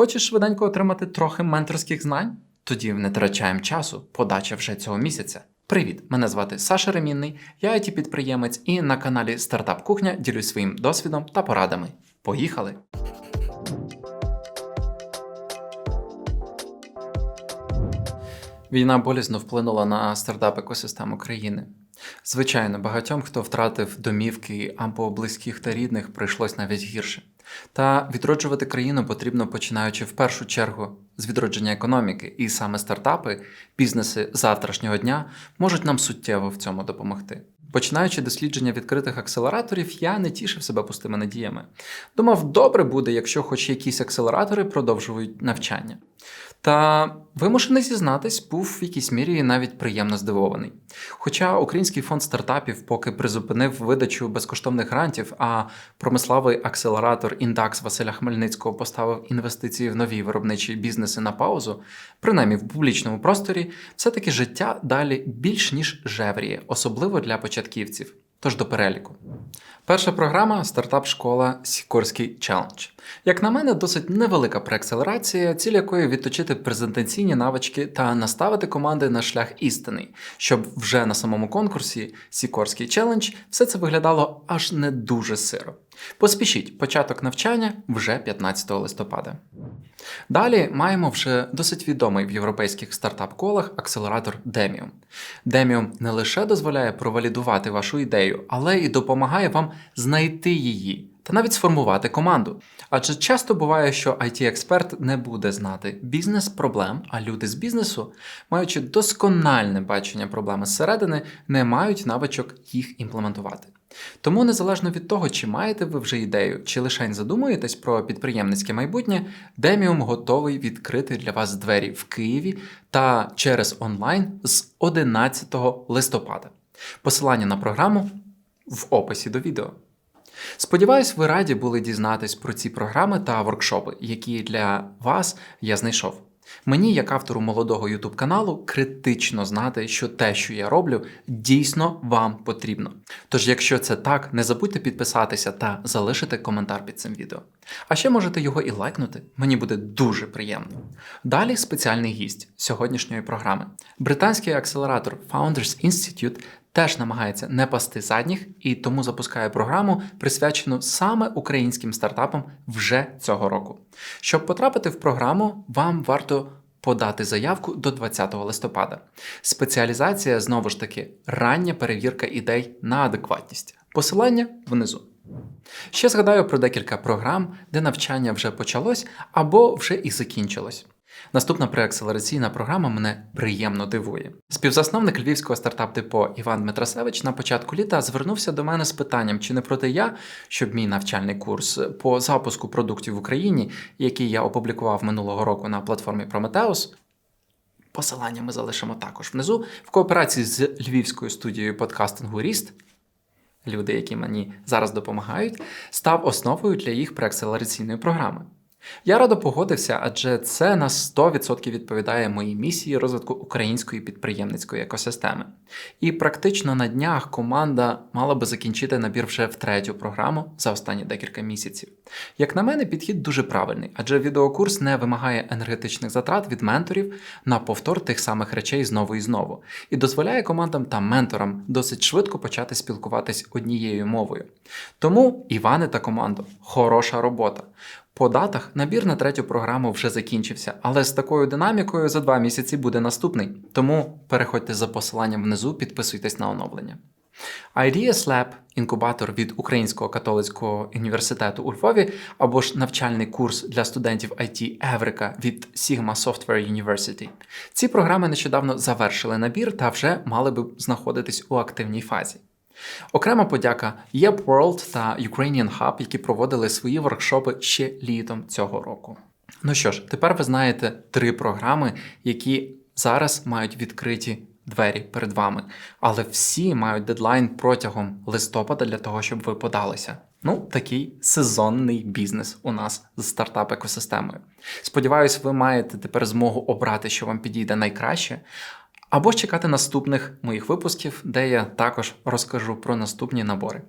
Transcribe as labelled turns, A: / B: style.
A: Хочеш швиденько отримати трохи менторських знань? Тоді не втрачаємо часу, подача вже цього місяця. Привіт! Мене звати Саша Ремінний, я it підприємець і на каналі Стартап Кухня ділюсь своїм досвідом та порадами. Поїхали! Війна болісно вплинула на стартап екосистему країни. Звичайно, багатьом, хто втратив домівки або близьких та рідних, прийшлось навіть гірше. Та відроджувати країну потрібно починаючи в першу чергу з відродження економіки, і саме стартапи, бізнеси завтрашнього дня можуть нам суттєво в цьому допомогти. Починаючи дослідження відкритих акселераторів, я не тішив себе пустими надіями. Думав, добре буде, якщо хоч якісь акселератори продовжують навчання. Та вимушений зізнатись, був в якійсь мірі навіть приємно здивований. Хоча Український фонд стартапів поки призупинив видачу безкоштовних грантів, а промисловий акселератор індакс Василя Хмельницького поставив інвестиції в нові виробничі бізнеси на паузу, принаймні в публічному просторі, все-таки життя далі більш ніж жевріє, особливо для початківців. Тож до переліку. Перша програма стартап-школа Сікорський челендж. Як на мене, досить невелика преакселерація, ціль якої відточити презентаційні навички та наставити команди на шлях істини, щоб вже на самому конкурсі Сікорський челендж все це виглядало аж не дуже сиро. Поспішіть, початок навчання вже 15 листопада. Далі маємо вже досить відомий в європейських стартап-колах акселератор Demium. Demium не лише дозволяє провалідувати вашу ідею, але й допомагає вам знайти її та навіть сформувати команду. Адже часто буває, що IT-експерт не буде знати бізнес-проблем, а люди з бізнесу, маючи доскональне бачення проблеми зсередини, не мають навичок їх імплементувати. Тому, незалежно від того, чи маєте ви вже ідею, чи лише задумуєтесь про підприємницьке майбутнє, Деміум готовий відкрити для вас двері в Києві та через онлайн з 11 листопада. Посилання на програму в описі до відео. Сподіваюсь, ви раді були дізнатись про ці програми та воркшопи, які для вас я знайшов. Мені, як автору молодого YouTube каналу, критично знати, що те, що я роблю, дійсно вам потрібно. Тож, якщо це так, не забудьте підписатися та залишити коментар під цим відео. А ще можете його і лайкнути, мені буде дуже приємно. Далі спеціальний гість сьогоднішньої програми. Британський акселератор Founders Institute теж намагається не пасти задніх і тому запускає програму, присвячену саме українським стартапам вже цього року. Щоб потрапити в програму, вам варто подати заявку до 20 листопада. Спеціалізація знову ж таки рання перевірка ідей на адекватність. Посилання внизу. Ще згадаю про декілька програм, де навчання вже почалось або вже і закінчилось. Наступна преакселераційна програма мене приємно дивує. Співзасновник львівського стартап-депо Іван Дмитрасевич на початку літа звернувся до мене з питанням, чи не проти я, щоб мій навчальний курс по запуску продуктів в Україні, який я опублікував минулого року на платформі Prometheus, посилання ми залишимо також внизу, в кооперації з львівською студією подкастингу Ріст. Люди, які мені зараз допомагають, став основою для їх преакселераційної програми. Я радо погодився, адже це на 100% відповідає моїй місії розвитку української підприємницької екосистеми. І практично на днях команда мала би закінчити набір вже в третю програму за останні декілька місяців. Як на мене, підхід дуже правильний, адже відеокурс не вимагає енергетичних затрат від менторів на повтор тих самих речей знову і знову, і дозволяє командам та менторам досить швидко почати спілкуватись однією мовою. Тому, Іване та командо, хороша робота. По датах набір на третю програму вже закінчився, але з такою динамікою за два місяці буде наступний. Тому переходьте за посиланням внизу, підписуйтесь на оновлення. Ideas Lab – інкубатор від Українського католицького університету у Львові або ж навчальний курс для студентів IT Еврика від Sigma Software University. Ці програми нещодавно завершили набір та вже мали би знаходитись у активній фазі. Окрема подяка Yep World та Ukrainian Hub, які проводили свої воркшопи ще літом цього року. Ну що ж, тепер ви знаєте три програми, які зараз мають відкриті двері перед вами, але всі мають дедлайн протягом листопада для того, щоб ви подалися. Ну, такий сезонний бізнес у нас з стартап-екосистемою. Сподіваюсь, ви маєте тепер змогу обрати, що вам підійде найкраще. Або чекати наступних моїх випусків, де я також розкажу про наступні набори.